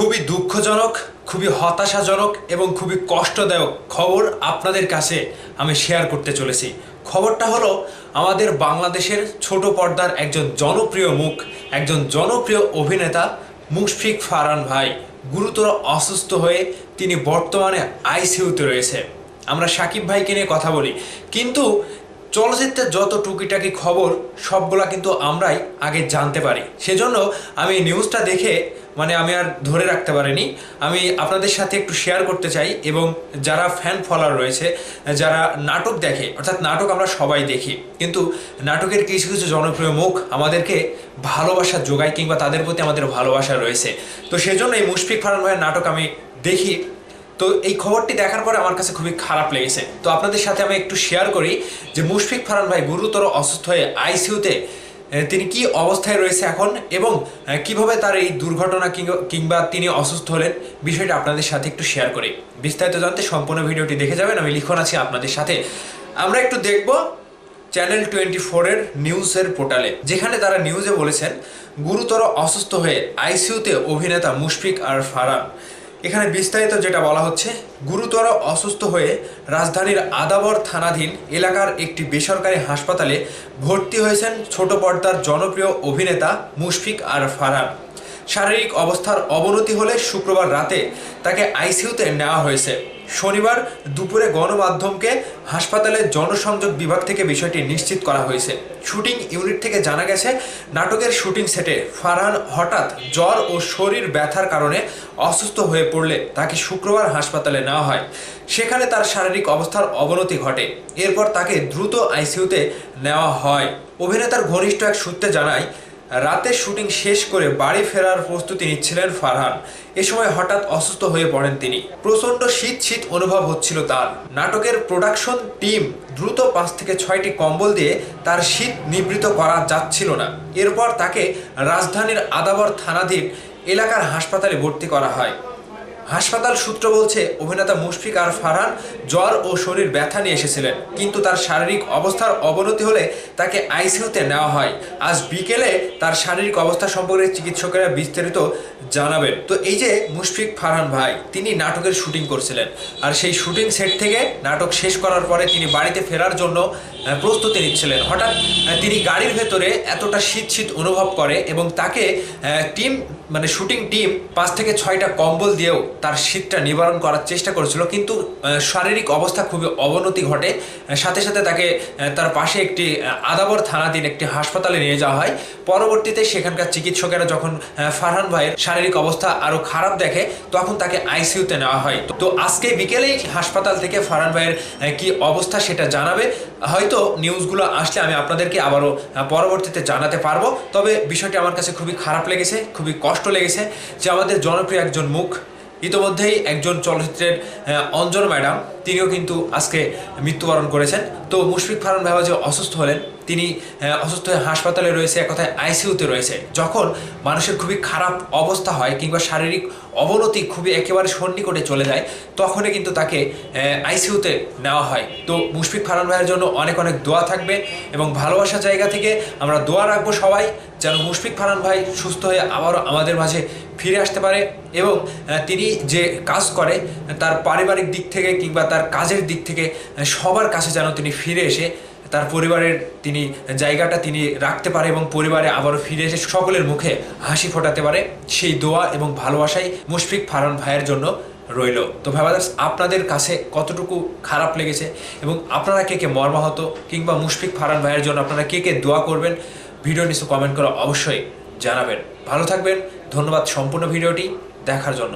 খুবই দুঃখজনক, খুবই হতাশাজনক এবং খুবই কষ্টদায়ক খবর আপনাদের কাছে আমি শেয়ার করতে চলেছি। খবরটা হলো, আমাদের বাংলাদেশের ছোট পর্দার একজন জনপ্রিয় মুখ, একজন জনপ্রিয় অভিনেতা মুশফিক ফারহান ভাই গুরুতর অসুস্থ হয়ে তিনি বর্তমানে আইসিইউতে রয়েছে। আমরা সাকিব ভাইকে নিয়ে কথা বলি, কিন্তু চলচ্চিত্রের যত টুকিটাকি খবর, সবগুলা কিন্তু আমরাই আগে জানতে পারি। সেজন্য আমি নিউজটা দেখে মানে আমি আর ধরে রাখতে পারিনি। আমি আপনাদের সাথে একটু শেয়ার করতে চাই এবং যারা ফ্যান ফলোয়ার রয়েছে, যারা নাটক দেখে, অর্থাৎ নাটক আমরা সবাই দেখি, কিন্তু নাটকের কিছু কিছু জনপ্রিয় মুখ আমাদেরকে ভালোবাসা যোগায় কিংবা তাদের প্রতি আমাদের ভালোবাসা রয়েছে। তো সেজন্য এই মুশফিক ফারহান ভাইয়ের নাটক আমি দেখি তো এই খবরটি দেখার পরে আমার কাছে খুবই খারাপ লেগেছে। তো আপনাদের সাথে আমি একটু শেয়ার করি যে মুশফিক ফারান ভাই গুরুতর অসুস্থ হয়ে আইসিইউতে তিনি কি অবস্থায় রয়েছে এখন এবং কীভাবে তার এই দুর্ঘটনা কিংবা- তিনি অসুস্থ হলেন বিষয়টা আপনাদের সাথে একটু শেয়ার করি। বিস্তারিত জানতে সম্পূর্ণ ভিডিওটি দেখে যাবেন, আমি লিখন আছি আপনাদের সাথে। আমরা একটু দেখব চ্যানেল টোয়েন্টি ফোরের নিউজের পোর্টালে যেখানে তারা নিউজে বলেছেন, গুরুতর অসুস্থ হয়ে আইসিইউতে অভিনেতা মুশফিক আর ফারহান। এখানে বিস্তারিত যেটা বলা হচ্ছে, গুরুতর অসুস্থ হয়ে রাজধানীর আদাবর থানাধীন এলাকার একটি বেসরকারি হাসপাতালে ভর্তি হয়েছেন ছোট পর্দার জনপ্রিয় অভিনেতা মুশফিক আর ফারহান। শারীরিক অবস্থার অবনতি হলে শুক্রবার রাতে তাকে আইসিইউতে নেওয়া হয়েছে। শনিবার দুপুরে গণমাধ্যমকে হাসপাতালের জনসংযোগ বিভাগ থেকে বিষয়টি নিশ্চিত করা হয়েছে। শুটিং ইউনিট থেকে জানা গেছে, নাটকের শুটিং সেটে ফারহান হঠাৎ জ্বর ও শরীর ব্যথার কারণে অসুস্থ হয়ে পড়লে তাকে শুক্রবার হাসপাতালে নেওয়া হয়। সেখানে তার শারীরিক অবস্থার অবনতি ঘটে। এরপর তাকে দ্রুত আইসিইউতে নেওয়া হয়। অভিনেতার ঘনিষ্ঠ এক সূত্রে জানায় রাতে শুটিং শেষ করে বাড়ি ফেরার প্রস্তুতি নিচ্ছিলেন ফারহান। এ সময় হঠাৎ অসুস্থ হয়ে পড়েন তিনি। প্রচণ্ড শীত শীত অনুভব হচ্ছিল তার। নাটকের প্রোডাকশন টিম দ্রুত পাঁচ থেকে ছয়টি কম্বল দিয়ে তার শীত নিবৃত করা যাচ্ছিল না। এরপর তাকে রাজধানীর আদাবর থানাধীন এলাকার হাসপাতালে ভর্তি করা হয়। হাসপাতাল সূত্র বলছে, অভিনেতা মুশফিক আর ফারহান জ্বর ও শরীর ব্যথা নিয়ে এসেছিলেন, কিন্তু তার শারীরিক অবস্থার অবনতি হলে তাকে আইসিইউতে নেওয়া হয়। আজ বিকেলে তার শারীরিক অবস্থা সম্পর্কে চিকিৎসকেরা বিস্তারিত জানাবেন। তো এই যে মুশফিক ফারহান ভাই, তিনি নাটকের শুটিং করছিলেন, আর সেই শুটিং সেট থেকে নাটক শেষ করার পরে তিনি বাড়িতে ফেরার জন্য প্রস্তুতি নিচ্ছিলেন। হঠাৎ তিনি গাড়ির ভেতরে এতটা শীত শীত অনুভব করে এবং তাকে টিম মানে শুটিং টিম পাঁচ থেকে ছয়টা কম্বল দিয়েও তার শীতটা নিবারণ করার চেষ্টা করেছিল, কিন্তু শারীরিক অবস্থা খুবই অবনতি ঘটে। সাথে সাথে তাকে তার পাশে একটি আদাবর থানাধীন একটি হাসপাতালে নিয়ে যাওয়া হয়। পরবর্তীতে সেখানকার চিকিৎসকেরা যখন ফারহান ভাইয়ের শারীরিক অবস্থা আরও খারাপ দেখে, তখন তাকে আইসিইউতে নেওয়া হয়। তো আজকে বিকেলেই হাসপাতাল থেকে ফারহান ভাইয়ের কি অবস্থা সেটা জানাবে। হয়তো নিউজগুলো আসলে আমি আপনাদেরকে আবারও পরবর্তীতে জানাতে পারব। তবে বিষয়টি আমার কাছে খুবই খারাপ লেগেছে, খুবই কষ্ট লেগেছে যে আমাদের জনপ্রিয় একজন মুখ ইতোমধ্যেই একজন চলচ্চিত্রের অঞ্জন ম্যাডাম, তিনিও কিন্তু আজকে মৃত্যুবরণ করেছেন। তো মুশফিক ফারহান ভাইবা যে অসুস্থ হলেন, তিনি অসুস্থ হয়ে হাসপাতালে রয়েছে, এক কথায় আইসিইউতে রয়েছে। যখন মানুষের খুবই খারাপ অবস্থা হয় কিংবা শারীরিক অবনতি খুবই একেবারে সন্নিকটে চলে যায়, তখনই কিন্তু তাকে আইসিইউতে নেওয়া হয়। তো মুশফিক ফারহান ভাইয়ের জন্য অনেক অনেক দোয়া থাকবে এবং ভালোবাসার জায়গা থেকে আমরা দোয়া রাখব সবাই, যেন মুশফিক ফারহান ভাই সুস্থ হয়ে আবারও আমাদের মাঝে ফিরে আসতে পারে এবং তিনি যে কাজ করে, তার পারিবারিক দিক থেকে কিংবা তার কাজের দিক থেকে সবার কাছে যেন তিনি ফিরে এসে, তার পরিবারের তিনি, জায়গাটা তিনি রাখতে পারে এবং পরিবারে আবারও ফিরে এসে সকলের মুখে হাসি ফোটাতে পারে, সেই দোয়া এবং ভালোবাসাই মুশফিক ফারহান ভাইয়ের জন্য রইল। তো ভাইবাদার্স আপনাদের কাছে কতটুকু খারাপ লেগেছে এবং আপনারা কে কে মর্মাহত কিংবা মুশফিক ফারান ভাইয়ের জন্য আপনারা কে কে দোয়া করবেন, ভিডিও নিচে কমেন্ট করা অবশ্যই জানাবেন। ভালো থাকবেন। ধন্যবাদ সম্পূর্ণ ভিডিওটি দেখার জন্য।